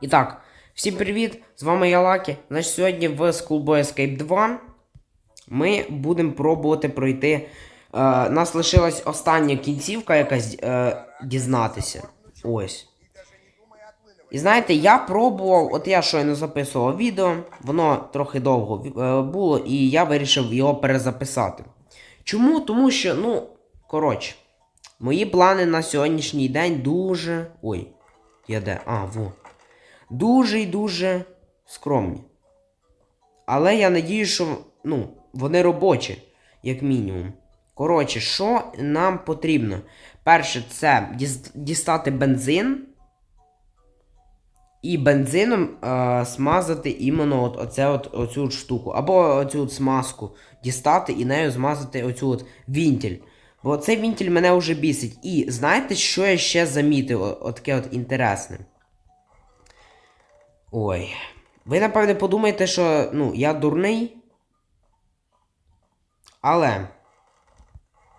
І так, всім привіт! З вами я Лакі. Значить, сьогодні в Schoolboy Escape 2 ми будемо пробувати пройти. Е, нас лишилась остання кінцівка якась е, дізнатися. Ось. І знаєте, я пробував, от я щойно записував відео, воно трохи довго е, було, і я вирішив його перезаписати. Чому? Тому що, ну, коротше, мої плани на сьогоднішній день дуже. Ой, я де? А, во. Дуже і дуже скромні. Але я надію, що ну, вони робочі, як мінімум. Коротше, що нам потрібно? Перше, це дістати бензин. І бензином е, смазати іменно от, оце от, оцю от штуку. Або оцю от смазку дістати і нею змазати оцю от вінтіль. Бо цей вінтіль мене вже бісить. І знаєте, що я ще замітив? Отаке от інтересне. Ой. Ви, напевне, подумаєте, що ну, я дурний. Але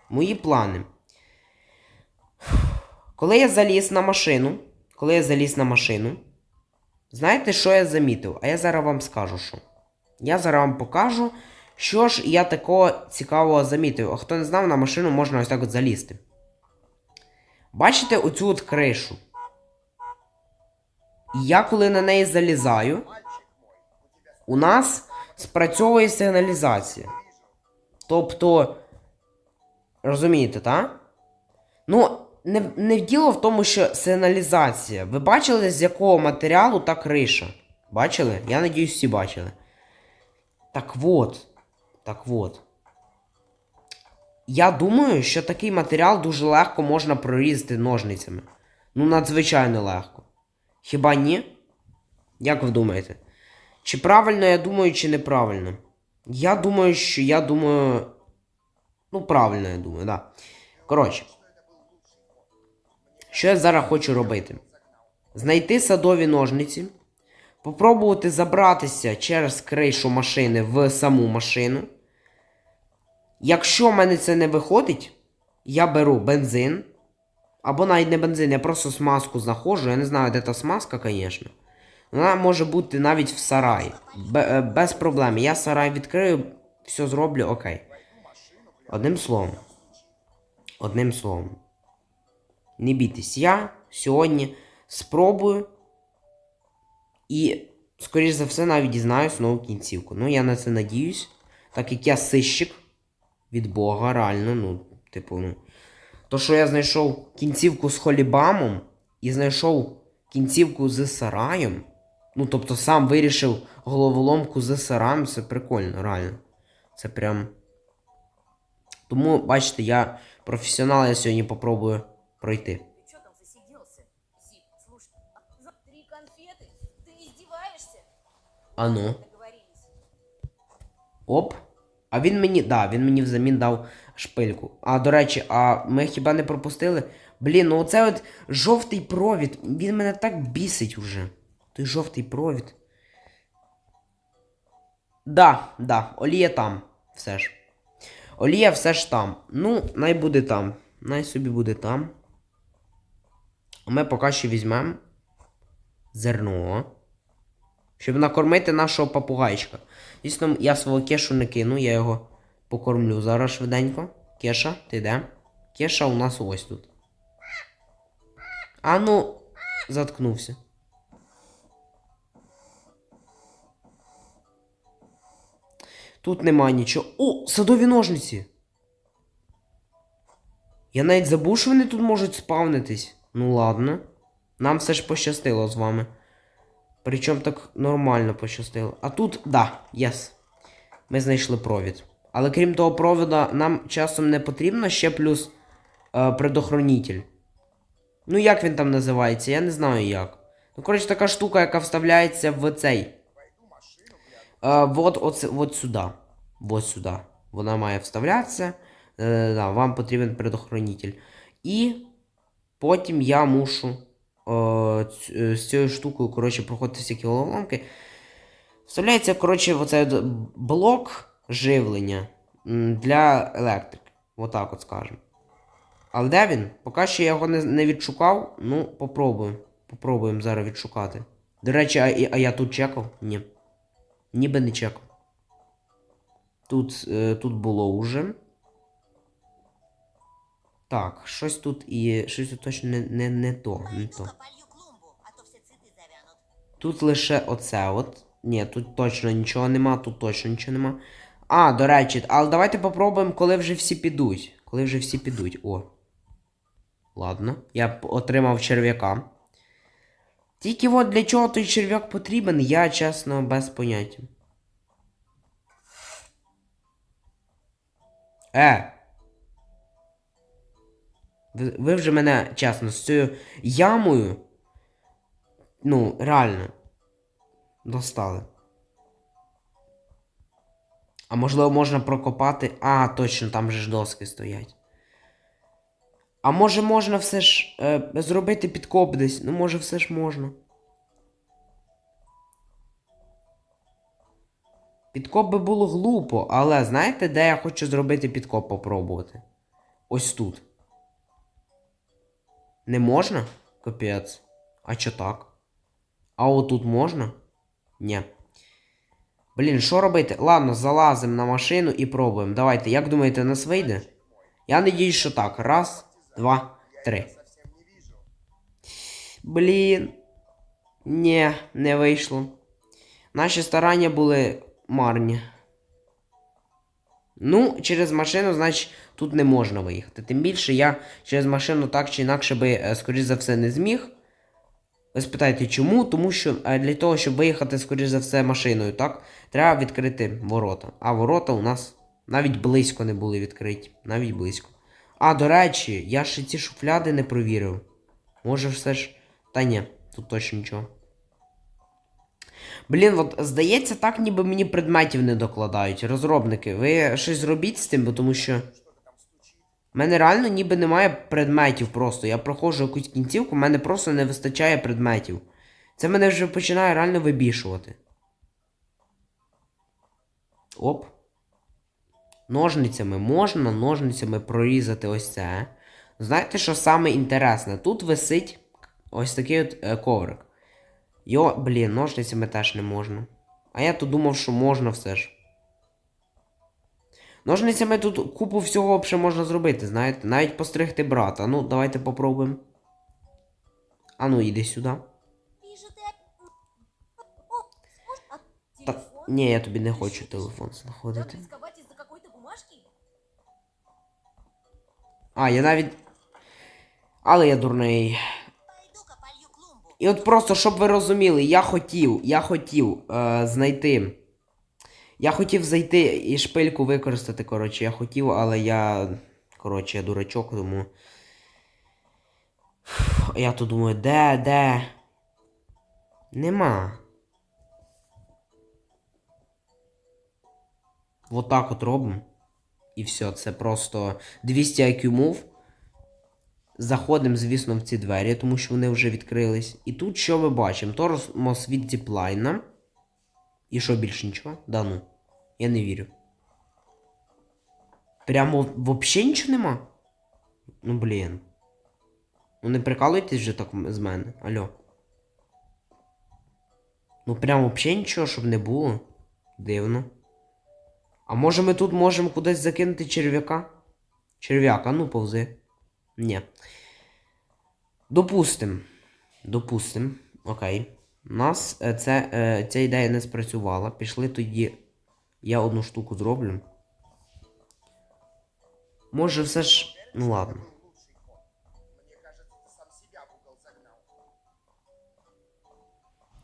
мої плани. Коли я заліз на машину, коли я заліз на машину, знаєте, що я замітив? А я зараз вам скажу, що. Я зараз вам покажу, що ж я такого цікавого замітив. А хто не знав, на машину можна ось так от залізти. Бачите оцю от кришу? І я коли на неї залізаю, у нас спрацьовує сигналізація. Тобто, розумієте, так? Ну, не, не діло в тому, що сигналізація. Ви бачили, з якого матеріалу та криша? Бачили? Я надіюсь, всі бачили. Так от. Так от. Я думаю, що такий матеріал дуже легко можна прорізати ножницями. Ну, надзвичайно легко. Хіба ні? Як ви думаєте? Чи правильно я думаю, чи неправильно? Я думаю, що я думаю. Ну, правильно, я думаю. Да. Коротше. Що я зараз хочу робити? Знайти садові ножниці, попробувати забратися через кришу машини в саму машину. Якщо в мене це не виходить, я беру бензин. Або навіть не бензин, я просто смазку знаходжу. Я не знаю, де та смазка, звісно. Вона може бути навіть в сараї. Бе- е, без проблем. Я сарай відкрию, все зроблю, окей. Одним словом. Одним словом. Не бійтесь, я сьогодні спробую. І, скоріш за все, навіть дізнаюсь нову кінцівку. Ну, я на це надіюсь. Так як я сищик від Бога, реально, ну, типу, ну. То, що я знайшов кінцівку з холібамом і знайшов кінцівку з сараєм. Ну, тобто сам вирішив головоломку з сараєм, це прикольно, реально. Це прям. Тому, бачите, я професіонал, я сьогодні попробую пройти. Ты что там засиделся? Зип, слушай, а за три конфеты? Ты издеваешься? А ну. Договорились. Оп. А він мені. Да, він мені взамін дав шпильку. А до речі, а ми хіба не пропустили? Блін, ну оце от жовтий провід. Він мене так бісить уже. Той жовтий провід. Да, да, олія там. Все ж. Олія все ж там. Ну, най буде там. Най собі буде там. А ми поки що візьмемо зерно. Щоб накормити нашого попугайчика. Звісно, я свого кешу не кину, я його покормлю зараз швиденько. Кеша, ти де? Кеша у нас ось тут. А ну, заткнувся. Тут нема нічого. О, садові ножниці. Я навіть забув, що вони тут можуть спавнитись. Ну ладно. Нам все ж пощастило з вами. Причому так нормально пощастило. А тут, да, єс. Ми знайшли провід. Але крім того провода, нам часом не потрібно ще плюс е, предохранитель. Ну, як він там називається? Я не знаю як. Ну, коротше, така штука, яка вставляється в цей. Е, вот, оце, от сюди. Вот сюди. Вона має вставлятися. Е, да, вам потрібен предохранитель. І потім я мушу е, е, з цією штукою, коротше, проходити всякі головоломки. Вставляється, коротше, оцей от блок живлення для електрики. Отак от скажемо. Але де він? Поки що я його не, не відшукав. Ну, попробуємо. Попробуємо зараз відшукати. До речі, а, а я тут чекав? Ні. Ніби не чекав. Тут, е, тут було уже. Так, щось тут і. Щось тут точно не, не, не то. Не то. Тут лише оце от. Ні, тут точно нічого нема, тут точно нічого нема. А, до речі, але давайте попробуємо, коли вже всі підуть. Коли вже всі підуть. О. Ладно. Я отримав черв'яка. Тільки от для чого той черв'як потрібен, я чесно без поняття. Е. Ви, ви вже мене, чесно, з цією ямою. Ну, реально. Достали. А можливо, можна прокопати. А, точно, там же ж доски стоять. А може можна все ж е, зробити підкоп десь? Ну, може, все ж можна. Підкоп би було глупо, але знаєте, де я хочу зробити підкоп попробувати? Ось тут. Не можна? Капець. А чо так? А отут можна? Ні. Блін, що робити? Ладно, залазимо на машину і пробуємо. Давайте, як думаєте, нас вийде? Я надіюсь, що так. Раз, два, три. Блін. Ні, не вийшло. Наші старання були марні. Ну, через машину, значить, тут не можна виїхати. Тим більше я через машину так чи інакше би, е, скоріш за все, не зміг. Ви спитаєте, чому? Тому що е, для того, щоб виїхати, скоріш за все, машиною, так, треба відкрити ворота. А ворота у нас навіть близько не були відкриті. Навіть близько. А, до речі, я ще ці шуфляди не провірив. Може, все ж. Та ні, тут точно нічого. Блін, от здається, так ніби мені предметів не докладають. Розробники, ви щось зробіть з тим, бо тому що. У мене реально ніби немає предметів просто. Я проходжу якусь кінцівку, в мене просто не вистачає предметів. Це мене вже починає реально вибішувати. Оп. Ножницями можна ножницями прорізати ось це. Знаєте, що саме інтересне? Тут висить ось такий от е, коврик. Йо, блін, ножницями теж не можна. А я тут думав, що можна все ж. Ножницями тут купу всього ще можна зробити, знаєте, навіть постригти брата. Ну, давайте попробуємо. А ну, іди сюди. Та... Ні, я тобі не хочу телефон знаходити. А, я навіть. Але я дурний. І от просто, щоб ви розуміли, я хотів, я хотів е, знайти. Я хотів зайти і шпильку використати, коротше, я хотів, але я. Коротше, я дурачок, тому. Я тут думаю, де, де? Нема. Вот так от робимо. І все, це просто 200 IQ move. Заходимо, звісно, в ці двері, тому що вони вже відкрились. І тут що ми бачимо? Тормоз від зіплайна. І що більше нічого? Да ну. Я не вірю. Прямо взагалі нічого нема? Ну блін. Ну не прикалуйтесь вже так з мене. Алло. Ну прямо взагалі нічого, щоб не було. Дивно. А може ми тут можемо кудись закинути черв'яка? Черв'яка, ну повзи. Ні. Допустим. Допустим. Окей. Нас е, це, е, ця ідея не спрацювала. Пішли тоді. Я одну штуку зроблю. Може все ж. Ну ладно.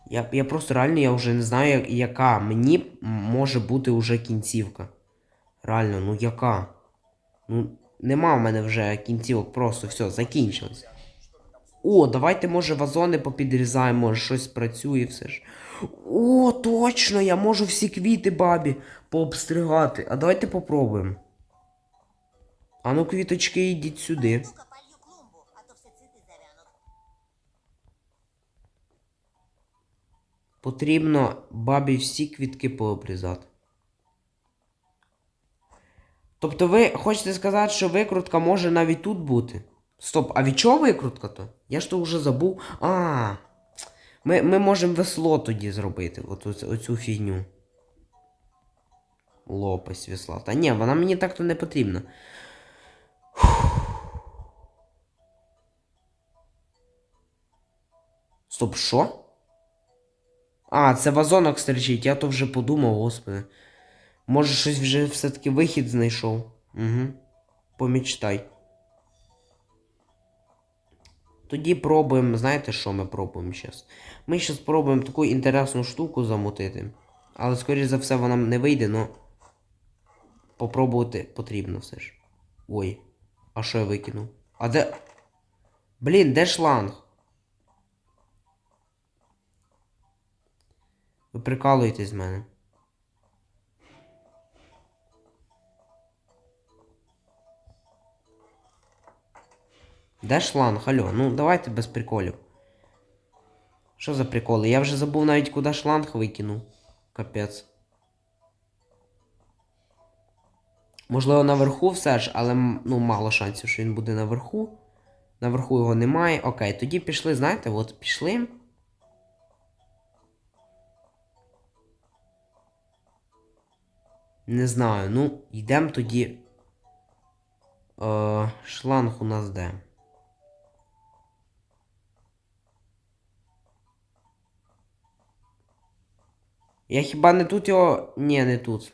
Я, я просто реально я вже не знаю, яка мені може бути вже кінцівка. Реально, ну яка? Ну, нема в мене вже кінцівок, просто все, закінчилось. О, давайте, може, вазони попідрізаємо, щось спрацює все ж. О, точно, я можу всі квіти бабі пообстригати. А давайте попробуємо. А ну, квіточки, йдіть сюди. Потрібно бабі всі квітки пообрізати. Тобто ви хочете сказати, що викрутка може навіть тут бути? Стоп, а від чого викрутка то? Я ж то вже забув. А. Ми, ми можемо весло тоді зробити. От оцю, оцю фігню. Лопасть весла. Та ні, вона мені так-то не потрібна. Стоп, що? А, це вазонок стерчить, я то вже подумав, господи. Може, щось вже все-таки вихід знайшов. Угу. Помічтай. Тоді пробуємо, знаєте, що ми пробуємо зараз? Ми зараз пробуємо таку інтересну штуку замутити. Але, скоріш за все, вона не вийде, но попробувати потрібно все ж. Ой, а що я викинув? А де. Блін, де шланг? Ви прикалуєтесь з мене. Де шланг? Алло, ну давайте без приколів. Що за приколи? Я вже забув навіть куди шланг викинув. Капець. Можливо, наверху все ж, але ну, мало шансів, що він буде наверху. Наверху його немає. Окей, тоді пішли, знаєте, от пішли. Не знаю, ну, йдемо тоді. Е, шланг у нас де? Я хіба не тут його. Ні, не тут.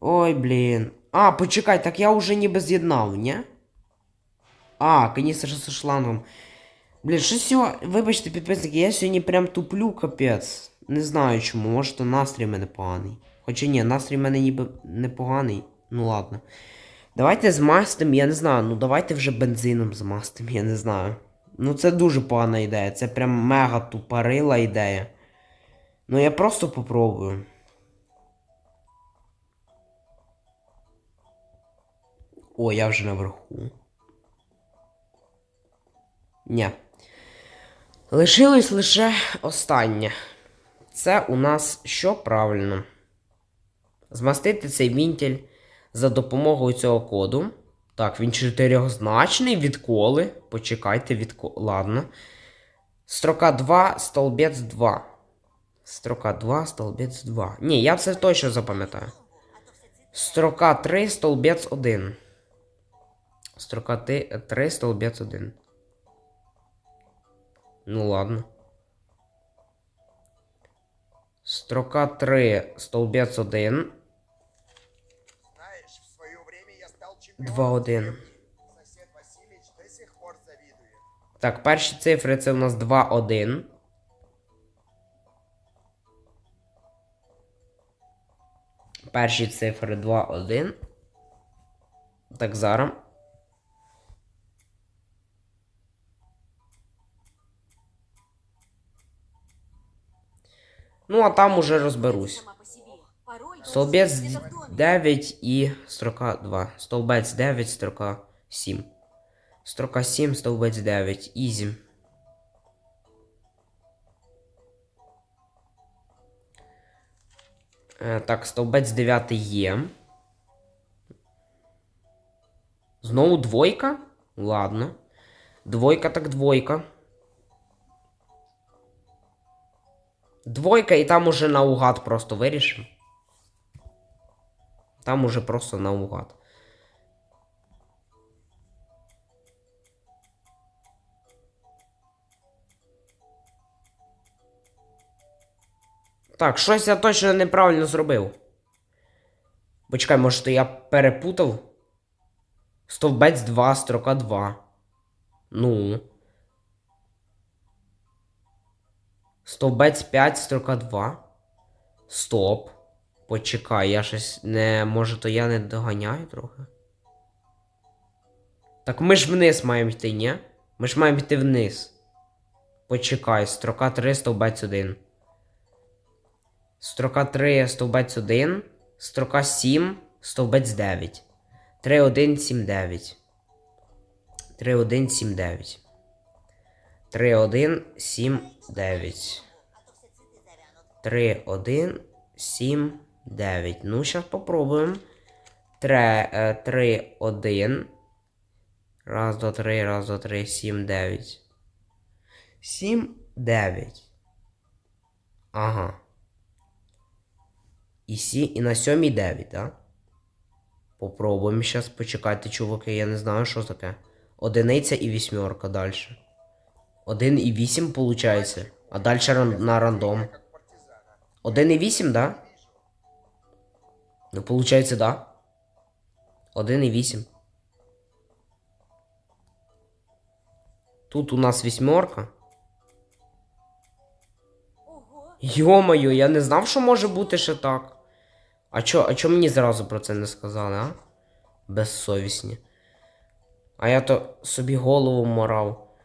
Ой, блін. А, почекай, так я вже ніби з'єднав, ні? А, каністр зі шлангом. Блін, що сьогодні. Вибачте, підписники, я сьогодні прям туплю, капець. Не знаю чому, може то настрій в мене поганий. Хоча ні, настрій в мене ніби непоганий. Ну ладно. Давайте змастим, я не знаю, ну давайте вже бензином змастим, я не знаю. Ну це дуже погана ідея, це прям мега тупорила ідея. Ну я просто попробую. О, я вже наверху. Ні. Лишилось лише останнє. Це у нас що правильно? Змастити цей вінтель за допомогою цього коду. Так, він чотирьохзначний. Відколи. Почекайте, відколи. Ладно. Строка 2, столбець 2. Строка 2, столбець 2. Ні, я це точно запам'ятаю. Строка 3, столбець 1. Строка 3, столбець 1. Ну ладно. Строка 3, столбець 1. Знаешь, в свое время я стал 2-1. чемпионом. Сосед до сих пор завидует. Так, перші цифри це у нас 2, Перші цифри 2, 1. Так, зараз. Ну, а там уже розберусь. Столбець где-то в доме. 9 і строка 2. Столбець 9, строка 7. Строка 7, стовбець 9. Ізі. Так, стовбець 9 є. Знову двойка? Ладно. Двойка так двойка. Двойка і там уже наугад просто вирішимо. Там уже просто наугад. Так, щось я точно неправильно зробив. Почекай, може, то я перепутав? Стовбець 2, строка 2. Ну. Стовбець 5, строка 2. Стоп. Почекай, я щось не. Може, то я не доганяю трохи. Так ми ж вниз маємо йти, ні? Ми ж маємо йти вниз. Почекай, строка 3, стовбець 1. Строка 3, стовбець 1. Строка 7, стовбець 9. 3, 1, 7, 9. 3, 1, 7, 9. 3, 1, 7, 9. 3, 1, 7, 9. Ну, зараз попробуємо. 3, 3, 1. Раз, два, три, раз, два, три, сім, дев'ять. 7, 9. Ага. І, сі, і на 7 9, так? Попробуємо зараз почекайте, чуваки, я не знаю, що таке. Одиниця і вісьмерка далі. 1 і 8 виходить. А далі на рандом. 1 і 8, да? Ну, виходить, да. 1 і 8. Тут у нас вісьмерка. Йо-моє, я не знав, що може бути ще так. А чо, а чо мені зразу про це не сказали, а? Безсовісні. А я то собі голову морав.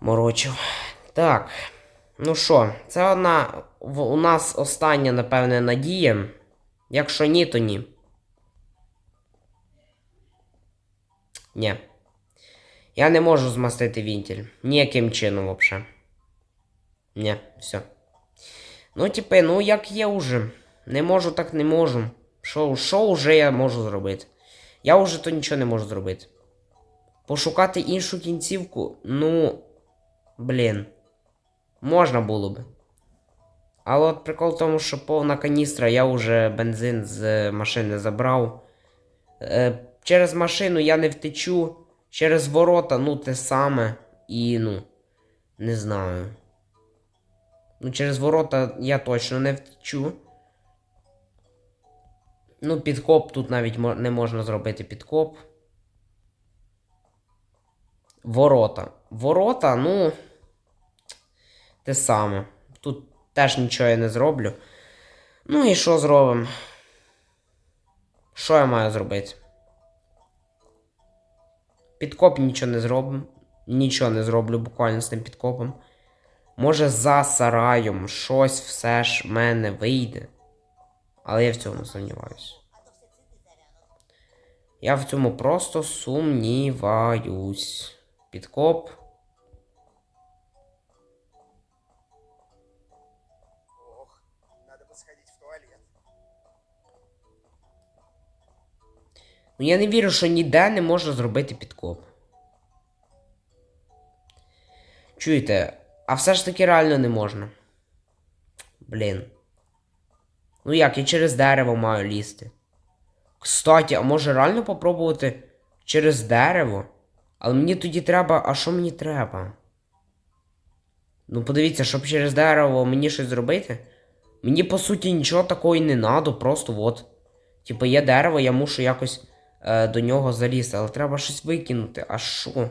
Морочив. Так. Ну що, це одна. У нас остання, напевне, надія. Якщо ні, то ні. Ні. Я не можу змастити вінтіль. Ніяким чином взагалі. Ні, все. Ну, типи, ну як є уже. Не можу, так не можу. Що, що вже я можу зробити? Я вже то нічого не можу зробити. Пошукати іншу кінцівку, ну. Блін. Можна було би. Але от прикол в тому, що повна каністра, я вже бензин з машини забрав. Е, через машину я не втечу. Через ворота, ну, те саме. І, ну, не знаю. Ну, через ворота я точно не втечу. Ну, підкоп тут навіть не можна зробити підкоп. Ворота. Ворота, ну. Те саме. Тут теж нічого я не зроблю. Ну і що зробимо? Що я маю зробити? Підкоп нічого не зробимо. Нічого не зроблю буквально з тим підкопом. Може, за сараєм щось все ж в мене вийде. Але я в цьому сумніваюся. Я в цьому просто сумніваюсь. Підкоп. Ох, надо в туалет. Ну я не вірю, що ніде не можна зробити підкоп. Чуєте, а все ж таки реально не можна. Блін. Ну як, я через дерево маю лізти. Кстати, а може реально попробувати через дерево? Але мені тоді треба. А що мені треба? Ну, подивіться, щоб через дерево мені щось зробити. Мені по суті нічого такого не надо, просто от. Типу, є дерево, я мушу якось е, до нього залізти, але треба щось викинути. А що?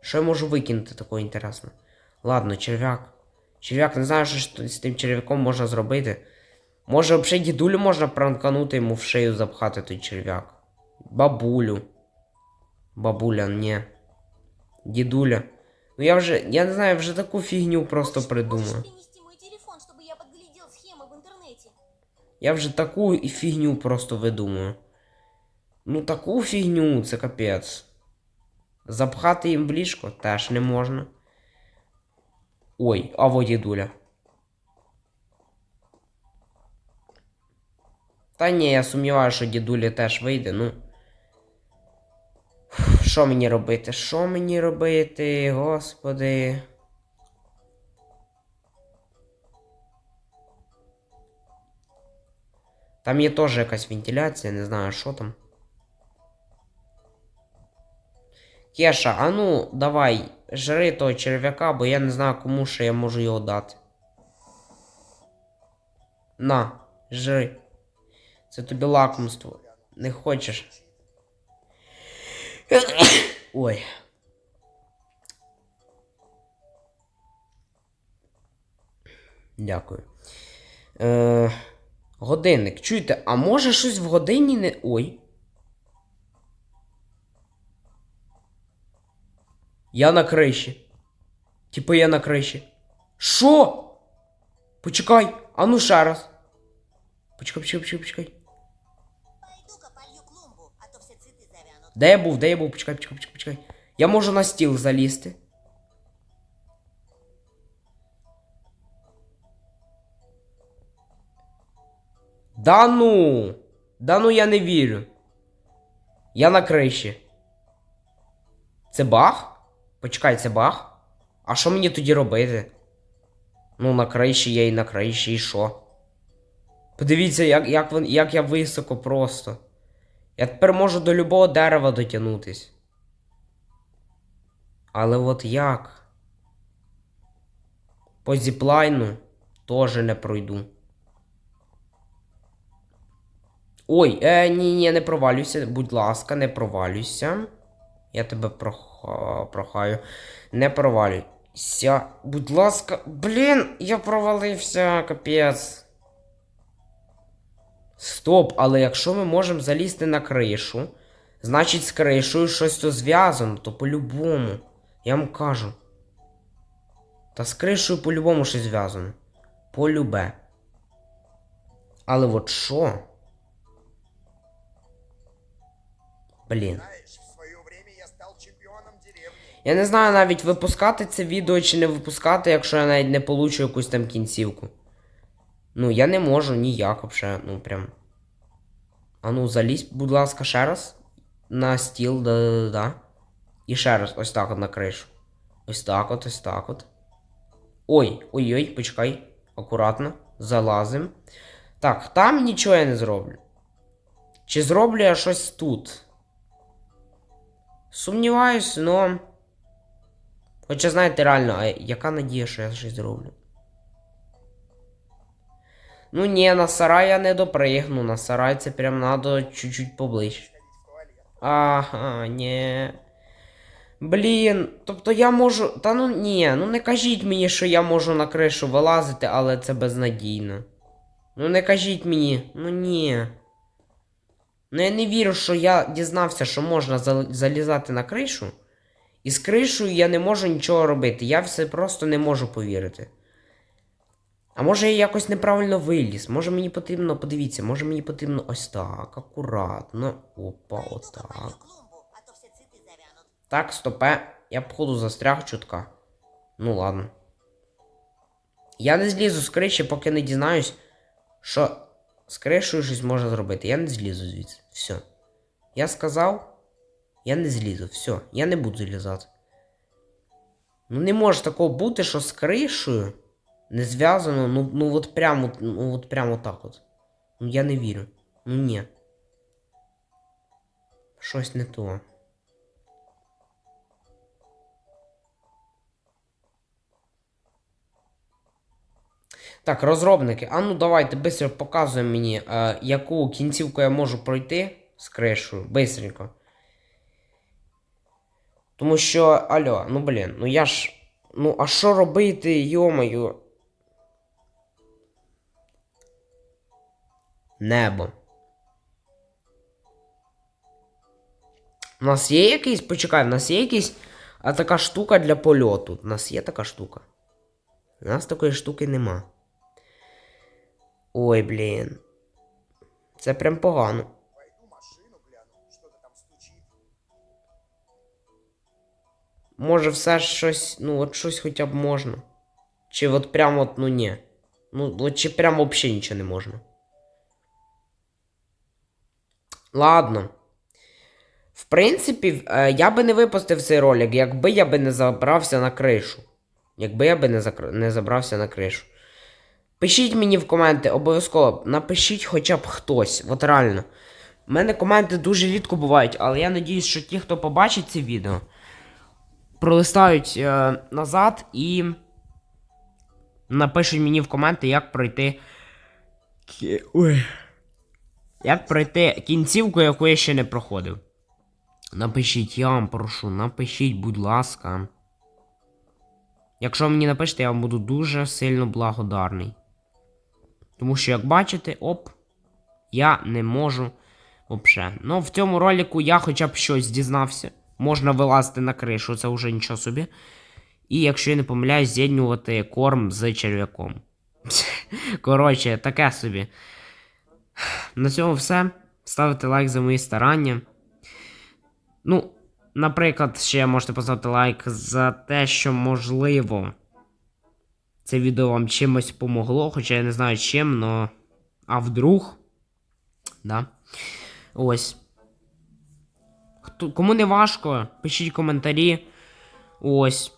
Що я можу викинути такого інтересного? Ладно, черв'як. Черв'як, не знаю, що з тим черв'яком можна зробити. Може, взагалі дідулю можна пранканути йому в шию запхати той черв'як. Бабулю. Бабуля, ні. Дідуля. Ну я вже. Я не знаю, вже таку фігню просто Можешь- придумав. Можешь принести мой телефон, чтобы я подглядел схемы в интернете? Я вже таку і фігню просто видумую. Ну, таку фігню, це капець. Запхати їм в ліжко теж не можна. Ой, а во дідуля. Та ні, я сумніваюся, що дідулі теж вийде, ну. Що мені робити? Що мені робити, господи? Там є теж якась вентиляція, не знаю, що там. Кеша, а ну, давай, жри того черв'яка, бо я не знаю, кому ще я можу його дати. На, жри. Це тобі лакомство. Не хочеш. Ой. Дякую. Е, годинник. Чуєте, а може щось в годині не. Ой. Я на криші. Типу я на криші. Що? Почекай, а ну ще раз. Почекай, почекай, почекай. Де я був, де я був? Почекай, почекай, почекай, почекай. Я можу на стіл залізти. Да ну! Да ну я не вірю. Я на криші. Це баг? Почекай, це баг? А що мені тоді робити? Ну, на криші є і на криші, і що? Подивіться, як, як, як я високо просто. Я тепер можу до любого дерева дотягнутись. Але от як? По зіплайну теж не пройду. Ой, е, ні, ні, не провалюйся, будь ласка, не провалюйся. Я тебе проха... прохаю. Не провалюйся. Будь ласка. Блін, я провалився, капець. Стоп, але якщо ми можемо залізти на кришу, значить з кришою щось то зв'язано, то по-любому. Я вам кажу. Та з кришою по-любому щось зв'язано. Полюбе. Але от що? Блін. Я не знаю навіть випускати це відео чи не випускати, якщо я навіть не получу якусь там кінцівку. Ну, я не можу ніяк вообще, ну прям. А ну, залізь, будь ласка, ще раз. На стіл, да-да-да. І ще раз, ось так от на кришу. Ось так от, ось так от. Ой, ой-ой, почекай. Акуратно. Залазим. Так, там нічого я не зроблю. Чи зроблю я щось тут? Сумніваюсь, но. Хоча, знаєте, реально, а яка надія, що я щось зроблю? Ну ні, на сарай я не допригну, на сарай це прям надо чуть-чуть поближче. Ага, ні. Блін, тобто я можу. Та ну ні, ну не кажіть мені, що я можу на кришу вилазити, але це безнадійно. Ну не кажіть мені, ну ні. Ну я не вірю, що я дізнався, що можна залізати на кришу. І з кришою я не можу нічого робити. Я все просто не можу повірити. А може я якось неправильно виліз? Може мені потрібно, подивіться, може мені потрібно ось так, акуратно. Опа, отак. Так, стопе. Я походу застряг чутка. Ну ладно. Я не злізу з криші, поки не дізнаюсь, що з кришею щось можна зробити. Я не злізу звідси. Все. Я сказав, я не злізу. Все, я не буду злізати. Ну не може такого бути, що з кришею не зв'язано, ну, ну от прямо, ну от прямо так от. Ну я не вірю. Ну ні. Щось не то. Так, розробники, а ну давайте бистро показуємо мені, е, яку кінцівку я можу пройти з кришою. Бистренько. Тому що, алло, ну блін, ну я ж. Ну, а що робити, йомаю? Небо. У нас є якийсь. Почекай, у нас є якийсь. Така штука для польоту. У нас є така штука. У нас такої штуки нема. Ой, блін. Це прям погано. Може, все ж щось. Ну, от щось хоча б можна. Чи от прям от, ну ні. Ну, от чи прям взагалі нічого не можна. Ладно. В принципі, е, я би не випустив цей ролик, якби я би не забрався на кришу. Якби я би не, закр... не забрався на кришу. Пишіть мені в коменти, обов'язково. Напишіть хоча б хтось. От реально. У мене коменти дуже рідко бувають, але я надіюсь, що ті, хто побачить це відео, пролистають е, назад і напишуть мені в коменти, як пройти. Ой. Як пройти кінцівку, яку я ще не проходив. Напишіть, я вам прошу, напишіть, будь ласка. Якщо мені напишете, я вам буду дуже сильно благодарний. Тому що, як бачите, оп, я не можу взагалі. Ну, в цьому ролику я хоча б щось дізнався. Можна вилазити на кришу, це вже нічого собі. І якщо я не помиляюсь, з'єднувати корм з черв'яком. Коротше, таке собі. На цьому все. Ставте лайк за мої старання. Ну, наприклад, ще можете поставити лайк за те, що можливо. Це відео вам чимось помогло, хоча я не знаю чим, но. А вдруг. Да. Ось. Хто, кому не важко, пишіть коментарі. Ось.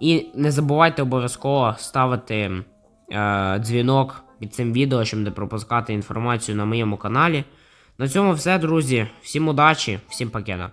І не забувайте обов'язково ставити е, дзвінок під цим відео, щоб не пропускати інформацію на моєму каналі. На цьому все, друзі. Всім удачі, всім пакета.